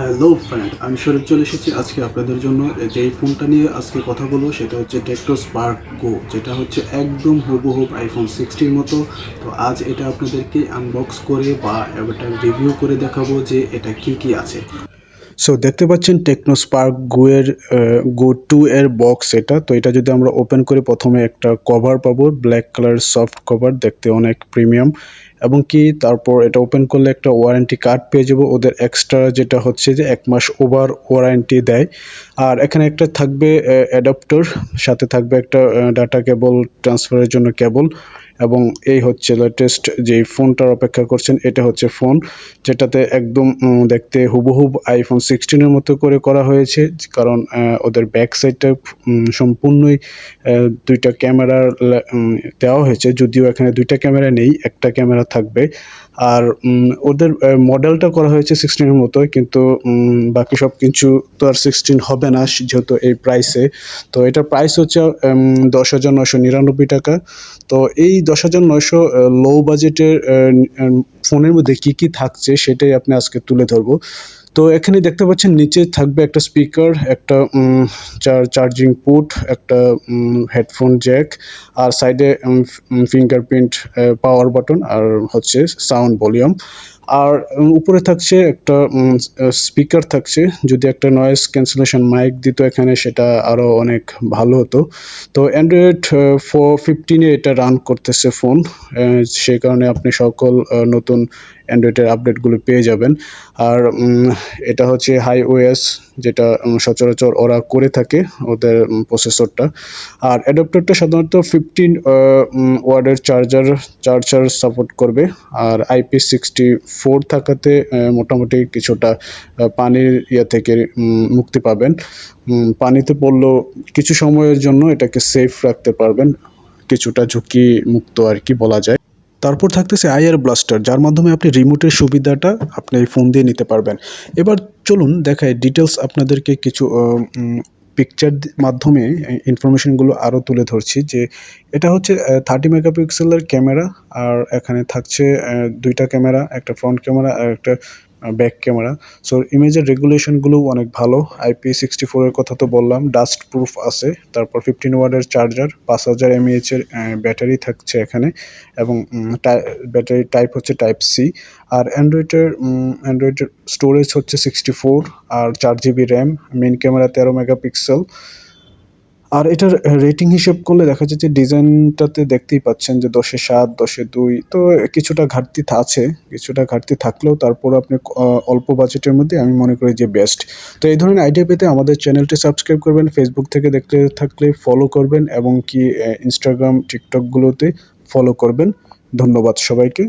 Hello friend আমি শরীফ চলে এসেছি আজকে আপনাদের জন্য। যে ফোনটা নিয়ে আজকে কথা বলব, সেটা হচ্ছে টেকটো স্পার্ক গো যেটা হচ্ছে একদম হুবহুব আইফোন সিক্সটির মতো। তো আজ এটা আপনাদেরকে আনবক্স করে বা এটা রিভিউ করে দেখাবো যে এটা কি কি আছে। সো দেখতে পাচ্ছেন টেকনো স্পার্ক গো এর গো টু এর বক্স এটা। তো এটা যদি আমরা ওপেন করি প্রথমে একটা কভার পাবো ব্ল্যাক কালার সফট কভার দেখতে অনেক প্রিমিয়াম এবং কি তারপর এটা ওপেন করলে একটা ওয়ারেন্টি কার্ড পেয়ে যাব। ওদের এক্সট্রা যেটা হচ্ছে যে এক মাস ওভার ওয়ারেন্টি দেয়। আর এখানে একটা থাকবে অ্যাডাপ্টার সাথে থাকবে একটা ডাটা কেবল ট্রান্সফারের জন্য কেবল এবং এই হচ্ছে লেটেস্ট যেই ফোনটার অপেক্ষা করছেন, এটা হচ্ছে ফোন যেটাতে একদম দেখতে হুবহুব আইফোন সিক্সটিনের মতো করে করা হয়েছে, কারণ ওদের ব্যাক সাইডটা সম্পূর্ণই দুইটা ক্যামেরার দেওয়া হয়েছে, যদিও এখানে দুইটা ক্যামেরা নেই, একটা ক্যামেরা থাকবে। আর ওদের মডেলটা করা হয়েছে সিক্সটিনের মতো কিন্তু বাকি সব কিছু তো আর সিক্সটিন হবে না, যেহেতু এই প্রাইসে তো এটার প্রাইস হচ্ছে দশ হাজার নশো নিরানব্বই টাকা। তো এই দশ হাজার নয়শো লো বাজেটের ফোনের মধ্যে কি কি থাকছে সেটাই আপনি আজকে তুলে ধরবো। তো এখানে দেখতে পাচ্ছেন, নিচে থাকবে একটা স্পিকার একটা চার্জিং পুট একটা হেডফোন জ্যাক আর সাইডে ফিঙ্গারপ্রিন্ট পাওয়ার বাটন আর হচ্ছে সাউন্ড ভলিউম আর উপরে থাকছে একটা স্পিকার থাকছে, যদি একটা নয়েস ক্যান্সেলেশন মাইক দিত এখানে, সেটা আরও অনেক ভালো হতো। তো অ্যান্ড্রয়েড ফোর ফিফটিনে এটা রান করতেছে ফোন সেই কারণে আপনি সকল নতুন অ্যান্ড্রয়েডের আপডেটগুলো পেয়ে যাবেন। আর এটা হচ্ছে হাই ওএস যেটা সচরাচর ওরা করে থাকে ওদের প্রসেসরটা আর অ্যাডাপ্টারটা সাধারণত ফিফটিন ওয়ার্ডের চার্জার চার্জার সাপোর্ট করবে। আর আইপি সিক্সটি ফোর থাকাতে মোটামুটি কিছুটা পানির ইয়ে থেকে মুক্তি পাবেন। পানিতে পড়লেও কিছু সময়ের জন্য এটাকে সেফ রাখতে পারবেন। কিছুটা ঝুঁকি মুক্ত আর কি বলা যায়। তারপর থাকতেছে আইআর ব্লাস্টার, যার মাধ্যমে আপনি রিমোটের সুবিধাটা আপনি এই ফোন দিয়ে নিতে পারবেন। এবার চলুন দেখাই ডিটেলস আপনাদেরকে কিছু পিকচার মাধ্যমে ইনফরমেশনগুলো আরও তুলে ধরছি যে এটা হচ্ছে থার্টি মেগাপিক্সেলের ক্যামেরা আর এখানে থাকছে দুইটা ক্যামেরা একটা ফ্রন্ট ক্যামেরা আর একটা ব্যাক ক্যামেরা সো ইমেজের রেগুলেশনগুলো অনেক ভালো। আইপি সিক্সটি ফোরের কথা তো বললাম। ডাস্ট প্রুফ আছে। তারপর ফিফটিন ওয়ার্ডের চার্জার পাঁচ হাজার এমএএচের ব্যাটারি থাকছে এখানে। এবং ব্যাটারি টাইপ হচ্ছে টাইপ সি আর অ্যান্ড্রয়েডের অ্যান্ড্রয়েডের স্টোরেজ হচ্ছে সিক্সটি ফোর আর চার জিবি র্যাম মেন ক্যামেরা তেরো মেগাপিক্সেল আর এটার রেটিং হিসেব করলে দেখা যাচ্ছে ডিজাইনটাতে দেখতেই পাচ্ছেন যে দশে সাত, দশে দুই, তো কিছুটা ঘাটতি আছে। কিছুটা ঘাটতি থাকলেও তারপর আপনি অল্প বাজেটের মধ্যে আমি মনে করি যে বেস্ট তো এই ধরনের আইডিয়া পেতে আমাদের চ্যানেলটি সাবস্ক্রাইব করবেন ফেসবুক থেকে দেখতে থাকলে ফলো করবেন এবং কি ইনস্টাগ্রাম টিকটকগুলোতে ফলো করবেন। ধন্যবাদ সবাইকে।